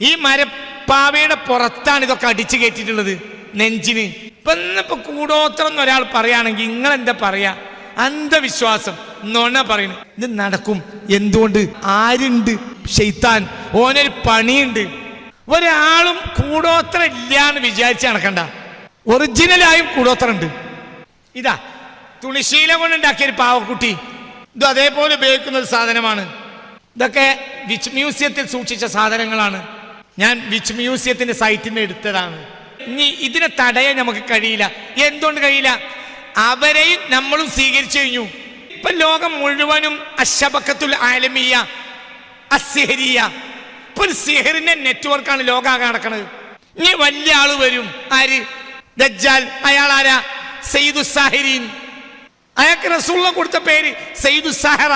ഈ മരപ്പാവയുടെ പുറത്താണ് ഇതൊക്കെ അടിച്ചു കയറ്റിയിട്ടുള്ളത് നെഞ്ചിന്. ഇപ്പൊ ഇന്നിപ്പോ കൂടോത്രം എന്ന് ഒരാൾ പറയുകയാണെങ്കിൽ നിങ്ങൾ എന്താ പറയാ? അന്ധവിശ്വാസം. നൊണ പറയുന്നു ഇത് നടക്കും. എന്തുകൊണ്ട്? ആരുണ്ട്? ഷെയ്ത്താൻ ഓനൊരു പണിയുണ്ട്. ഒരാളും കൂടോത്രം ഇല്ല എന്ന് വിചാരിച്ച് നടക്കണ്ട. ഒറിജിനലായും കൂടോത്രം ഉണ്ട്. ഇതാ തുണിശീല കൊണ്ട് ഉണ്ടാക്കിയൊരു പാവക്കുട്ടി. ഇത് അതേപോലെ ഉപയോഗിക്കുന്ന ഒരു സാധനമാണ്. ഇതൊക്കെ മ്യൂസിയത്തിൽ സൂക്ഷിച്ച സാധനങ്ങളാണ്. ഞാൻ വിച്ച് മ്യൂസിയത്തിന്റെ സൈറ്റിൽ നിന്ന് എടുത്തതാണ്. ഇനി ഇതിനെ തടയാൻ നമുക്ക് കഴിയില്ല. എന്തുകൊണ്ട് കഴിയില്ല? അവരെയും നമ്മളും സ്വീകരിച്ചു കഴിഞ്ഞു. ഇപ്പൊ ലോകം മുഴുവനും അശബക്കത്തുൽ ആലമിയ അസിഹരിയ ഇപ്പൊ സിഹറിന്റെ നെറ്റ്വർക്കാണ് ലോകാകെ നടക്കുന്നത് ഇനി വലിയ ആൾ വരും. ആര്? ദജ്ജാൽ. അയാൾ ആരാ? സയ്യിദു സാഹിരീൻ. അയാൾക്ക് റസൂള്ള കൊടുത്ത പേര് സയ്യിദു സഹറ.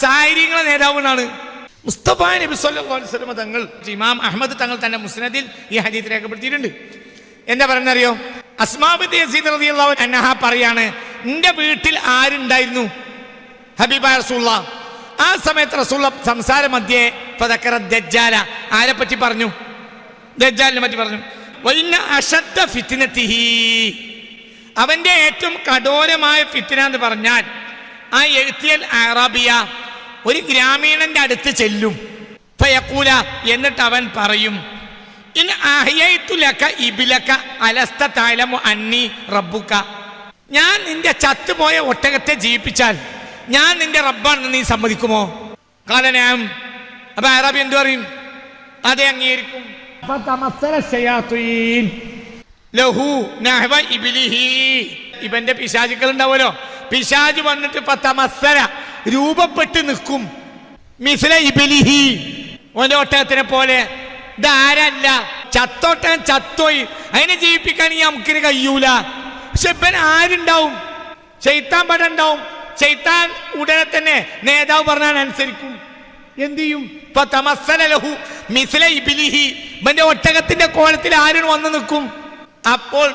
സാഹിര്യങ്ങളെ നേതാവിനാണ് മുസ്തഫ നബി സല്ലല്ലാഹു അലൈഹി വസല്ലം തങ്ങൾ ഇമാം അഹമ്മദ് തങ്ങൾ തന്റെ മുസ്നദിൽ ഈ ഹദീസ് രേഖപ്പെടുത്തിയിട്ടുണ്ട്. എന്താ പറയുന്നറിയോ? അസ്മാബിദ് യസീദ് റളിയല്ലാഹു അൻഹ പറയാണ് നിന്റെ വീട്ടിൽ ആരുണ്ടായിരുന്നു? ഹബീബ റസൂള്ള ആ സമയത്ത് റസൂള്ള സംസാര മധ്യേ ഫദക്കറ ദജ്ജാല. ആരെ പറ്റി പറഞ്ഞു? ദജ്ജാലിനെ പറ്റി പറഞ്ഞു. വൈന്ന അഷദ്ദ ഫിത്നതിഹി. അവന്റെ ഏറ്റവും കഠോരമായ ഫിത്തിന എന്ന് പറഞ്ഞാൽ ആ എഴുത്തിയൽ അറബിയ ഒരു ഗ്രാമീണന്റെ അടുത്ത് ചെല്ലും. ഫയക്കൂല എന്നിട്ട് അവൻ പറയും അലസ്ത തഅലമു അന്നി റബ്ബുക. ഞാൻ നിന്റെ ചത്തുപോയ ഒട്ടകത്തെ ജീവിപ്പിച്ചാൽ ഞാൻ നിന്റെ റബ്ബാണെന്ന് നീ സമ്മതിക്കുമോ? കാലനാം അപ്പൊ അറബി എന്തു പറയും? അതെ അംഗീകരിക്കും. ലഹു ഇബിലിഹി. ഇവന്റെ പിശാചുക്കൾ ഉണ്ടാവുമല്ലോ. പിശാജ് വന്നിട്ട് പത്തമസ്സര രൂപപ്പെട്ട് നിൽക്കും. മിസ്ല ഇബിലിഹി ഓന്റെ ഒട്ടകത്തിനെ പോലെ. ഇതാരല്ല? ചത്തോട്ടൻ ചത്തോയി. അതിനെ ജീവിപ്പിക്കാൻ ഈ നമുക്കിന് കഴിയൂല. പക്ഷെ ഇപ്പൻ ആരുണ്ടാവും? ചെയ്ത്താൻ പടം ഉണ്ടാവും. ചെയ്ത്താൻ ഉടനെ തന്നെ നേതാവ് പറഞ്ഞാൽ അനുസരിക്കും. എന്ത് ചെയ്യും? മിസ്ല ഇബിലിഹി ഇവന്റെ ഒട്ടകത്തിന്റെ കോലത്തിൽ ആരും വന്ന് നിൽക്കും. അപ്പോൾ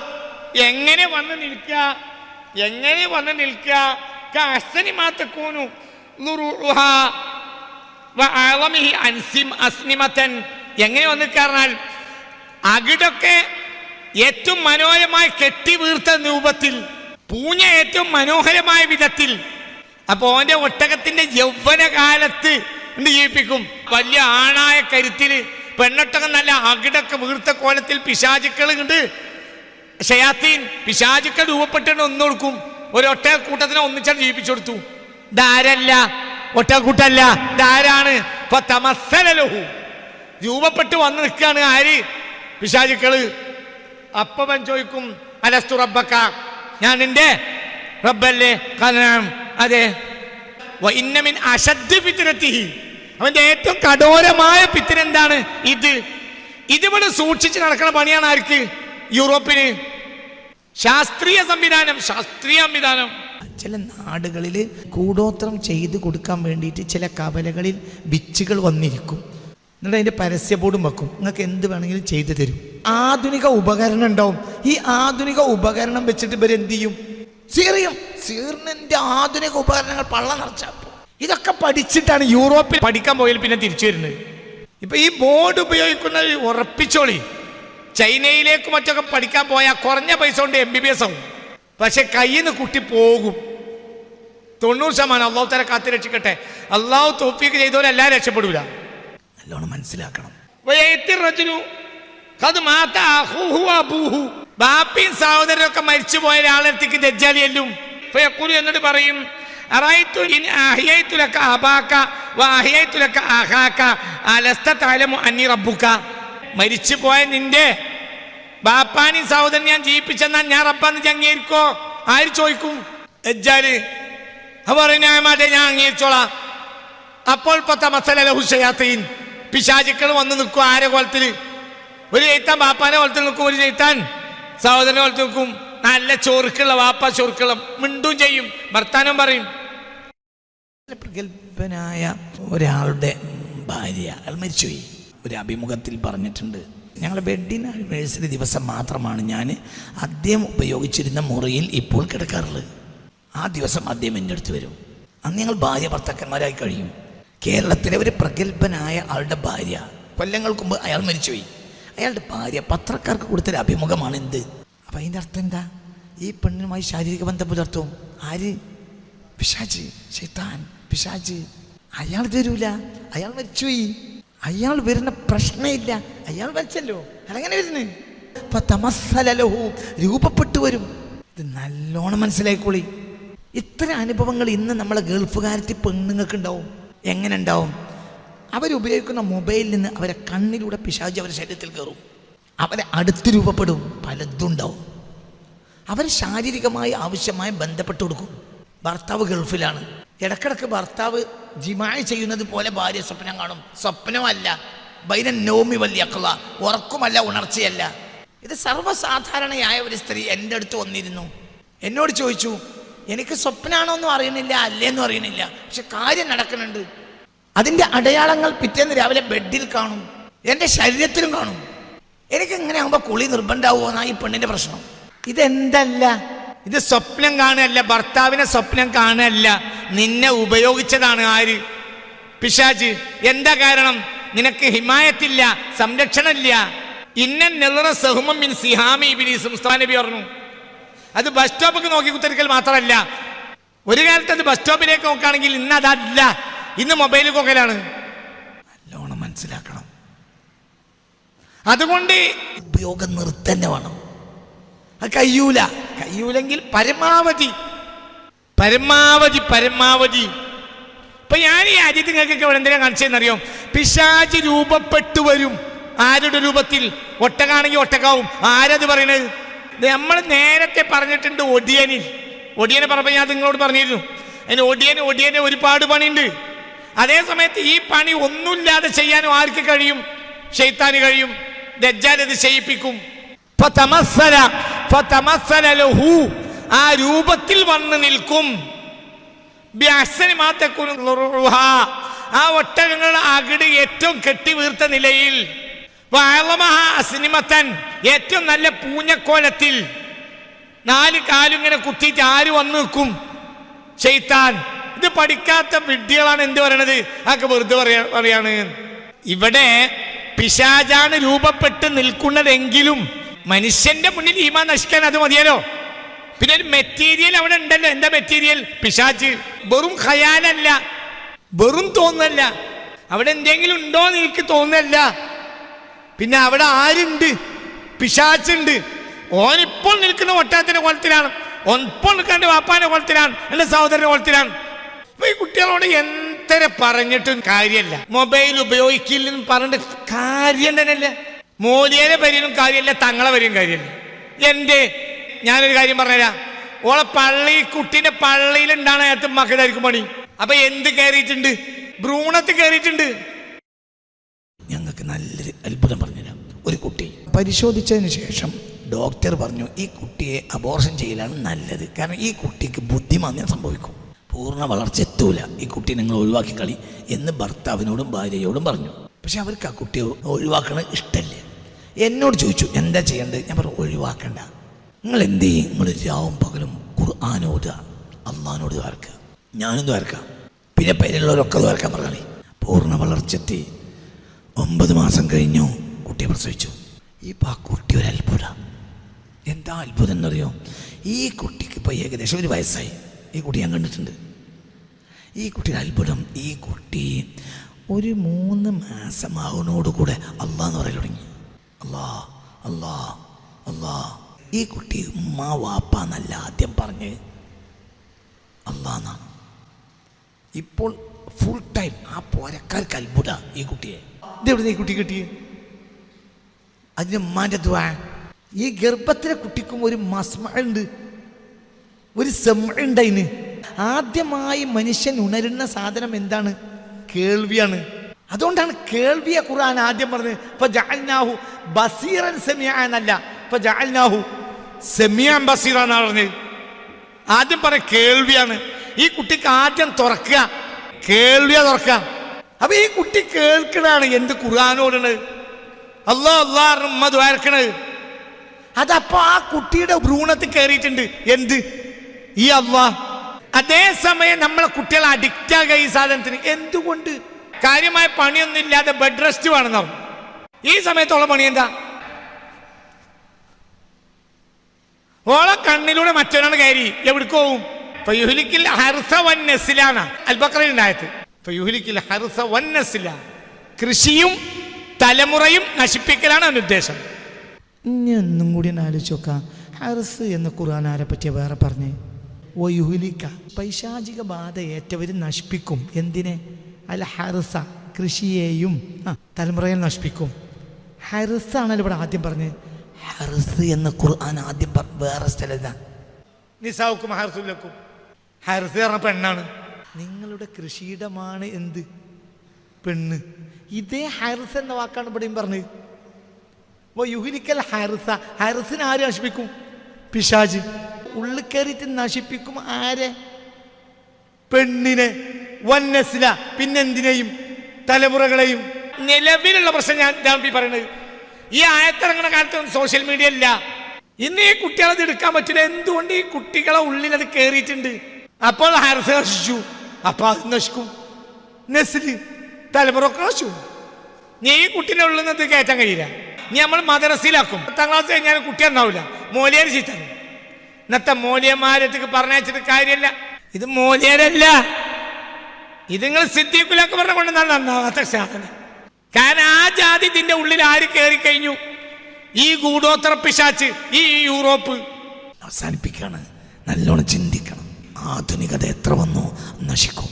എങ്ങനെ വന്ന് നിൽക്കുക? എങ്ങനെ വന്ന് നിൽക്കുക? എങ്ങനെ വന്ന് കാരണാൽ അകിടൊക്കെ ഏറ്റവും മനോഹരമായി കെട്ടി വീർത്ത രൂപത്തിൽ പൂഞ്ഞ ഏറ്റവും മനോഹരമായ വിധത്തിൽ അപ്പൊ ഓന്റെ ഒട്ടകത്തിന്റെ യൗവന കാലത്ത് എന്ത് ജീവിപ്പിക്കും വലിയ ആണായ കരുത്തിൽ പെണ്ണൊട്ടകം നല്ല അകിടൊക്കെ വീർത്ത കോലത്തിൽ പിശാചുക്കൾ ഉണ്ട് ഷയാത്തീൻ പിശാചുക്കൾ രൂപപ്പെട്ടിട്ട് ഒന്നു കൊടുക്കും ഒരു ഒറ്റ കൂട്ടത്തിനെ ഒന്നിച്ചാണ് ജീവിപ്പിച്ചു കൊടുത്തു ധാരല്ല ഒറ്റ കൂട്ടല്ല ധാരാണ് രൂപപ്പെട്ട് വന്ന് നിൽക്കുകയാണ് ആര്? പിശാചുക്കൾ. അപ്പവൻ ചോദിക്കും അലസ്തു റബ്ബക്ക? ഞാൻ നിന്റെ റബ്ബല്ലേ? കലാം അതെ. ഇന്നമിൻ അശദ്ധ പിത്തിനെത്തി അവന്റെ ഏറ്റവും കഠോരമായ പിത്തിന് എന്താണ്? ഇത്. ഇതിവിടെ സൂക്ഷിച്ച് നടക്കുന്ന പണിയാണ് ആർക്ക്? യൂറോപ്പിന്. ശാസ്ത്രീയ സംവിധാനം ശാസ്ത്രീയ സംവിധാനം. ചില നാടുകളിൽ കൂടോത്രം ചെയ്ത് കൊടുക്കാൻ വേണ്ടിയിട്ട് ചില കവലകളിൽ ബിച്ചുകൾ വന്നിരിക്കും. എന്നിട്ട് അതിന്റെ പരസ്യ ബോർഡും വെക്കും. നിങ്ങൾക്ക് എന്ത് വേണമെങ്കിലും ചെയ്തു തരും. ആധുനിക ഉപകരണം ഉണ്ടാവും. ഈ ആധുനിക ഉപകരണം വെച്ചിട്ട് ഇവർ എന്ത് ചെയ്യും? സീറിയും. സീറിനിന്റെ ആധുനിക ഉപകരണങ്ങൾ പള്ള നിറച്ചപ്പോൾ ഇതൊക്കെ പഠിച്ചിട്ടാണ് യൂറോപ്പിൽ പഠിക്കാൻ പോയാൽ പിന്നെ തിരിച്ചു വരുന്നത്. ഇപ്പൊ ഈ ബോർഡ് ഉപയോഗിക്കുന്നത് ഉറപ്പിച്ചോളി. ചൈനയിലേക്ക് മറ്റൊക്കെ പഠിക്കാൻ പോയാൽ കുറഞ്ഞ പൈസ കൊണ്ട് എം ബി ബി എസ് ആവും. പക്ഷെ കയ്യിൽ നിന്ന് കുട്ടി പോകും. തൊണ്ണൂറ് ശതമാനം അള്ളാഹു തല കാത്തി രക്ഷിക്കട്ടെ. അള്ളാഹു തോപ്പിക്ക് ചെയ്തവരെല്ലാം രക്ഷപ്പെടൂല. നല്ലോണം മനസ്സിലാക്കണം. ബാപ്പിയും സഹോദരനൊക്കെ മരിച്ചു പോയ ഒരാളെടുത്തേക്ക് ദജ്ജാലി എല്ലും എന്നിട്ട് പറയും അറൈതു ഇൻ അഹ്യൈതു ലക അബാക വ അഹ്യൈതു ലക അഹാക. അലസ്ത തഅലമു അന്നി റബ്ബുക. മരിച്ചു പോയ നിന്റെ ബാപ്പാനി സഹോദരൻ ഞാൻ ജീവിപ്പിച്ചെന്നാൽ ഞാൻ റബ്ബാന്ന് അംഗീകരിക്കോ ആര് ചോദിക്കും? എജ്ജാൽ അവ പറയും ഞാൻ അംഗീകരിച്ചോളാം അപ്പോൾ പത്ത മസല ലഹുഷയാത്തീൻ പിശാചുക്കൾ വന്ന് നിൽക്കും ആരെ കോലത്തിൽ ഒരു ചെയ്ത്താൻ ബാപ്പാനെ കോലത്തിൽ നിൽക്കും ഒരു ചെയ്ത്താൻ സഹോദരനെ കോലത്തിൽ നിൽക്കും. നല്ല ചോറുക്കുള്ള വാപ്പ ചോറുക്കുള്ള മിണ്ടും ചെയ്യും. വർത്താനം പറയും. പ്രഗത്ഭനായ ഒരാളുടെ ഭാര്യ അയാൾ മരിച്ചുപോയി. ഒരു അഭിമുഖത്തിൽ പറഞ്ഞിട്ടുണ്ട്. ഞങ്ങളുടെ വെഡിങ് ആനിവേഴ്സറി ദിവസം മാത്രമാണ് ഞാൻ ആദ്യം ഉപയോഗിച്ചിരുന്ന മുറിയിൽ ഇപ്പോൾ കിടക്കാറുള്ളത്. ആ ദിവസം ആദ്യം എന്റെ അടുത്ത് വരും. അന്ന് ഞങ്ങൾ ഭാര്യ ഭർത്താക്കന്മാരായി കഴിയും. കേരളത്തിലെ ഒരു പ്രഗത്ഭനായ ആളുടെ ഭാര്യ. കൊല്ലങ്ങൾക്ക് മുമ്പ് അയാൾ മരിച്ചുപോയി. അയാളുടെ ഭാര്യ പത്രക്കാർക്ക് കൊടുത്തൊരു അഭിമുഖമാണ് എന്ത്? അപ്പം അതിന്റെ അർത്ഥം എന്താ? ഈ പെണ്ണിനുമായി ശാരീരിക ബന്ധം പുലർത്തും. ആര്? പിശാജ് ശൈത്താൻ. പിശാജ് അയാൾ തരൂല. അയാൾ മരിച്ചുപോയി. അയാൾ വരുന്ന പ്രശ്നമില്ല. അയാൾ വരച്ചല്ലോ അയാളെങ്ങനെ വരുന്നേ? അപ്പൊ തമസ്സലലഹു രൂപപ്പെട്ടു വരും. ഇത് നല്ലോണം മനസ്സിലായിക്കോളി. ഇത്ര അനുഭവങ്ങൾ ഇന്ന് നമ്മളെ ഗൾഫുകാരത്തി പെണ്ണുങ്ങൾക്ക് ഉണ്ടാവും എങ്ങനെ ഉണ്ടാവും അവരുപയോഗിക്കുന്ന മൊബൈലിൽ നിന്ന് അവരെ കണ്ണിലൂടെ പിശാജ് അവരുടെ ശരീരത്തിൽ കയറും. അവരെ അടുത്ത് രൂപപ്പെടും. പലതും ഉണ്ടാവും. അവർ ശാരീരികമായി ആവശ്യമായി ബന്ധപ്പെട്ട് കൊടുക്കും. ഭർത്താവ് ഗൾഫിലാണ്. ഇടക്കിടക്ക് ഭർത്താവ് ജിമായ ചെയ്യുന്നത് പോലെ ഭാര്യ സ്വപ്നം കാണും. സ്വപ്നമല്ല. ബൈന നോമി വല്യക്കള. ഉറക്കുമല്ല ഉണർച്ചയല്ല. ഇത് സർവസാധാരണയായ ഒരു സ്ത്രീ എന്റെ അടുത്ത് വന്നിരുന്നു. എന്നോട് ചോദിച്ചു എനിക്ക് സ്വപ്നാണോന്നും അറിയണില്ല അല്ലേന്നും അറിയണില്ല പക്ഷെ കാര്യം നടക്കുന്നുണ്ട്. അതിന്റെ അടയാളങ്ങൾ പിറ്റേന്ന് രാവിലെ ബെഡിൽ കാണും. എന്റെ ശരീരത്തിലും കാണും. എനിക്ക് ഇങ്ങനെ ആകുമ്പോൾ കുളി നിർബന്ധമാവുമോ എന്നാ ഈ പെണ്ണിന്റെ പ്രശ്നം. ഇതെന്തല്ല? ഇത് സ്വപ്നം കാണുകയല്ല ഭർത്താവിനെ സ്വപ്നം കാണുകയല്ല. നിന്നെ ഉപയോഗിച്ചതാണ് ആര്? പിശാജ്. എന്താ കാരണം? നിനക്ക് ഹിമായത്തില്ല സംരക്ഷണമില്ല. ഇന്ന നെല്ലറ സഹുമം മിൻ സിഹാമി ഇബിലീസ് മുസ്താ നബി പറഞ്ഞു. അത് ബസ് സ്റ്റോപ്പൊക്കെ നോക്കി കുത്തിരിക്കൽ മാത്രമല്ല. ഒരു കാലത്ത് അത് ബസ് സ്റ്റോപ്പിലേക്ക് നോക്കുകയാണെങ്കിൽ ഇന്ന് അതല്ല. ഇന്ന് മൊബൈൽ നോക്കലാണ് നല്ലോണം മനസ്സിലാക്കണം. അതുകൊണ്ട് ഉപയോഗം നിർത്തന്നെ വേണം. അത് കഴിയൂല കഴിയൂലെങ്കിൽ പരമാവധി. പരമാവധി പരമാവധി. ഇപ്പൊ ഞാൻ ഈ അജിത്ത് നിങ്ങൾക്കൊക്കെ ഇവിടെ എന്തിനാ കാണിച്ചതെന്നറിയോ? പിശാച് രൂപപ്പെട്ടു വരും. ആരുടെ രൂപത്തിൽ? ഒട്ടകാണെങ്കിൽ ഒട്ടകാവും. ആരത് പറയണത്? നമ്മൾ നേരത്തെ പറഞ്ഞിട്ടുണ്ട് ഒടിയനിൽ ഒടിയനെ പറഞ്ഞപ്പോൾ ഞാൻ നിങ്ങളോട് പറഞ്ഞിരുന്നു. അതിന് ഒടിയന് ഒടിയന് ഒരുപാട് പണിയുണ്ട്. അതേ സമയത്ത് ഈ പണി ഒന്നുമില്ലാതെ ചെയ്യാനും ആർക്ക് കഴിയും? ഷെയ്ത്താന് കഴിയും. ദജ്ജാൽ ഇത് ചെയ്യിപ്പിക്കും. ഇപ്പൊ ഫതമസ്സല ലഹു. ആ രൂപത്തിൽ വന്ന് നിൽക്കും. ആ ഒട്ടകങ്ങളുടെ അകിട് ഏറ്റവും കെട്ടി വീർത്ത നിലയിൽ സിനിമത്തൻ ഏറ്റവും നല്ല പൂഞ്ഞക്കോലത്തിൽ. നാല് കാലിങ്ങനെ കുത്തിയിട്ട് ആര് വന്ന് നിൽക്കും? ചെയ്ത്താൻ ഇത് പഠിക്കാത്ത വിഡ്ഢികളാണ് എന്ത് പറയണത്? അതൊക്കെ വെറുതെ പറയാ പറയാണ്. ഇവിടെ പിശാജാണ് രൂപപ്പെട്ട് നിൽക്കുന്നതെങ്കിലും മനുഷ്യന്റെ മുന്നിൽ ഈമാൻ നശിക്കാൻ അത് മതിയല്ലോ. പിന്നെ ഒരു മെറ്റീരിയൽ അവിടെ ഉണ്ടല്ലോ. എന്താ മെറ്റീരിയൽ പിശാച്ച് വെറും ഖയാലല്ല. വെറും തോന്നല്ല. അവിടെ എന്തെങ്കിലും ഉണ്ടോ എന്ന് എനിക്ക് തോന്നല്ല. പിന്നെ അവിടെ ആരുണ്ട്? പിശാച്ചുണ്ട് ഓനിപ്പോൾ നിൽക്കുന്ന ഒട്ടകത്തിന്റെ കുളത്തിലാണ് ഓൻ ഇപ്പോൾ നിൽക്കാണ്ട് വാപ്പാന്റെ കുളത്തിലാണ് എന്റെ സഹോദരന്റെ കുളത്തിലാണ് അപ്പൊ ഈ കുട്ടികളോട് എന്തര പറഞ്ഞിട്ടും കാര്യമല്ല മൊബൈൽ ഉപയോഗിക്കില്ലെന്ന് പറഞ്ഞിട്ട് കാര്യം തന്നെയല്ല. മോലിയരെ വരിയും കാര്യമില്ല തങ്ങളെ വരിയും കാര്യമില്ല. എന്റെ ഞാനൊരു കാര്യം പറഞ്ഞുതരാം. ഓളെ പള്ളി കുട്ടീന്റെ പള്ളിയിലുണ്ടാണ് അകത്ത് മക്കളായിരിക്കും പണി. അപ്പൊ എന്ത് കയറിയിട്ടുണ്ട്? ഭ്രൂണത്ത് കയറിയിട്ടുണ്ട്. ഞങ്ങൾക്ക് നല്ലൊരു അത്ഭുതം പറഞ്ഞുതരാം. ഒരു കുട്ടി. പരിശോധിച്ചതിന് ശേഷം ഡോക്ടർ പറഞ്ഞു ഈ കുട്ടിയെ അബോർഷൻ ചെയ്യലാണ് നല്ലത്. കാരണം ഈ കുട്ടിക്ക് ബുദ്ധിമാന്യം സംഭവിക്കും. പൂർണ വളർച്ച എത്തൂല. ഈ കുട്ടി നിങ്ങൾ ഒഴിവാക്കി കളി എന്ന് ഭർത്താവിനോടും ഭാര്യയോടും പറഞ്ഞു. പക്ഷെ അവർക്ക് ആ കുട്ടിയെ ഒഴിവാക്കണത് ഇഷ്ടമല്ല. എന്നോട് ചോദിച്ചു എന്താ ചെയ്യേണ്ടത്? ഞാൻ പറഞ്ഞു ഒഴിവാക്കണ്ട. നിങ്ങൾ എന്ത് ചെയ്യും? നിങ്ങൾ രാവും പകലും ഖുർആാനോട് അള്ളഹാനോട് വരക്കുക. ഞാനും വരക്കാം? പിന്നെ പേരുള്ളവരൊക്കെ വരക്കാൻ പറഞ്ഞാൽ പൂർണ വളർച്ചെത്തി ഒമ്പത് മാസം കഴിഞ്ഞു കുട്ടിയെ പ്രസവിച്ചു. ഈ ആ കുട്ടി ഒരു അത്ഭുത. എന്താ അത്ഭുതം എന്നറിയോ? ഈ കുട്ടിക്ക് ഇപ്പോൾ ഏകദേശം ഒരു വയസ്സായി. ഈ കുട്ടി ഞാൻ കണ്ടിട്ടുണ്ട്. ഈ കുട്ടിയുടെ അത്ഭുതം ഈ കുട്ടി ഒരു മൂന്ന് മാസമാവുന്നതോടുകൂടെ അമ്മ എന്ന് പറയൽ തുടങ്ങി. അല്ലാ അല്ലാ അല്ലാ ഈ കുട്ടി ഉമ്മ വാപ്പ എന്നല്ല ആദ്യം പറഞ്ഞ് അല്ലാന്നാണ് ഇപ്പോൾ ഫുൾ ടൈം ആ പോരക്കാർക്ക് അത്ഭുത ഈ കുട്ടിയെ. ഇതെവിടെ ഈ കുട്ടി കിട്ടിയേ? അതിന് ഉമ്മാന്റെ ദ്വാ ഈ ഗർഭത്തിലെ കുട്ടിക്കും ഒരു മസ്മ ഉണ്ട്. ഒരു സെമ്മുണ്ട് അതിന്. ആദ്യമായി മനുഷ്യൻ ഉണരുന്ന സാധനം എന്താണ്? കേൾവിയാണ്. അതുകൊണ്ടാണ് കേൾവിയെ ഖുർആൻ ആദ്യം പറഞ്ഞത്. ബസീറൻ സെമിയാനല്ല ഇപ്പൊ ജഅൽനാഹു സെമിയാൻ ബസീറാണ് പറഞ്ഞത് ആദ്യം പറ കേൾവിയാണ്. ഈ കുട്ടിക്ക് ആദ്യം തുറക്കുക. കേൾവിയാ തുറക്കുക. അപ്പൊ ഈ കുട്ടി കേൾക്കണാണ് എന്ത് കുറാനോടണ് അല്ലാ അല്ലാ ദ്വാരക്കണത് അതപ്പോ ആ കുട്ടിയുടെ ഭ്രൂണത്തിൽ കയറിയിട്ടുണ്ട് എന്ത്? ഈ അള്ളാ. അതേസമയം നമ്മളെ കുട്ടികൾ അഡിക്റ്റ് ആകുക ഈ സാധനത്തിന്. എന്തുകൊണ്ട്? കാര്യമായ പണിയൊന്നും ഇല്ലാതെ ബെഡ് റെസ്റ്റ് വേണമെന്നാവും ഈ സമയത്തുള്ള പണി എന്താ? ഓളെ കണ്ണിലൂടെ മറ്റൊരാണ് കയറി എവിടേക്ക് പോവും ഹർസ വൻ നസിലാണ് അൽബക്രയിൽ ഉണ്ടായത്. ഫയുഹ്ലിക്കിൽ ഹർസ വൻ കൃഷിയും തലമുറയും നശിപ്പിക്കലാണ് അവന്റെ ഉദ്ദേശം. ഇനി ഒന്നും കൂടി ആലോചിച്ച് നോക്കാം. ഹർസ് എന്ന് ഖുർആൻ ആരെ പറ്റിയ വേറെ പറഞ്ഞേ? വയുഹുലിക്ക പൈശാചിക ബാധ ഏറ്റവരും നശിപ്പിക്കും. എന്തിനെ? അല്ല ഹർസ കൃഷിയെയും തലമുറയെ നശിപ്പിക്കും. ഹർസ് ആണല്ലോ ഇവിടെ ആദ്യം പറഞ്ഞത്. ഹാരിസ് എന്ന ഖുർആൻ ആദ്യം വേറെ സ്ഥലത്താ നിസാവുക്കും ഹർസുലക്കും ഹാരിസ് പറഞ്ഞ പെണ്ണാണ്. നിങ്ങളുടെ കൃഷിയിടമാണ് എന്ത്? പെണ്ണ്. ഇതേ ഹാരിസ് എന്ന വാക്കാണ് ഇവിടെയും പറഞ്ഞത്. ഓ യുഹിലിക്കൽ ഹാരിസ. ഹാരിസിനെ ആര് നശിപ്പിക്കും? പിശാജ്. ഉള്ളിൽ കയറിയിട്ട് നശിപ്പിക്കും ആരെ? പെണ്ണിനെ. വന്നസില പിന്നെന്തിനെയും? തലമുറകളെയും. നിലവിലുള്ള പ്രശ്നം ഞാൻ ഇതാണ് പറയുന്നത് ഈ ആയത്തിറങ്ങുന്ന കാലത്ത് സോഷ്യൽ മീഡിയ ഇല്ല ഇന്ന് ഈ കുട്ടികളെ എടുക്കാൻ പറ്റില്ല. എന്തുകൊണ്ട് ഈ കുട്ടികളെ ഉള്ളിൽ അത് കയറിയിട്ടുണ്ട് അപ്പോൾ ഹർസ് നശിച്ചു. അപ്പൊ അത് നശിക്കും. നെസ്ലി തലമുറ ഒക്കെ നശിച്ചു. നീ ഈ കുട്ടീനെ ഉള്ളിൽ നിന്ന് കയറ്റാൻ കഴിയില്ല. നീ നമ്മൾ മദ്രസയിലാക്കും. പത്താം ക്ലാസ് കഴിഞ്ഞാൽ കുട്ടി ഉണ്ടാവില്ല. മോലിയാർ ചീത്ത. ഇന്നത്തെ മോലിയന്മാരത്തേക്ക് പറഞ്ഞയച്ചിട്ട് കാര്യമല്ല. ഇത് മോലിയാരല്ല. ഇത് നിങ്ങൾ സിദ്ധിക്കുലൊക്കെ പറഞ്ഞ കൊണ്ടുവന്നാൽ നന്നാവാത്ത സാധനം. കാരണം ആ ജാതി ഇതിന്റെ ഉള്ളിൽ ആര് കയറി കഴിഞ്ഞു? ഈ ഗൂഢോത്തര പിശാച്ച് ഈ യൂറോപ്പ്. അവസാനിപ്പിക്കുകയാണ്. നല്ലോണം ചിന്തിക്കണം. ആധുനികത എത്ര വന്നു? നശിക്കും.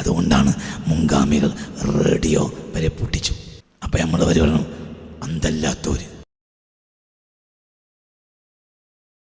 അതുകൊണ്ടാണ് മുൻഗാമികൾ റേഡിയോ വരെ പൊട്ടിച്ചു. അപ്പം നമ്മൾ വരെ. പറഞ്ഞു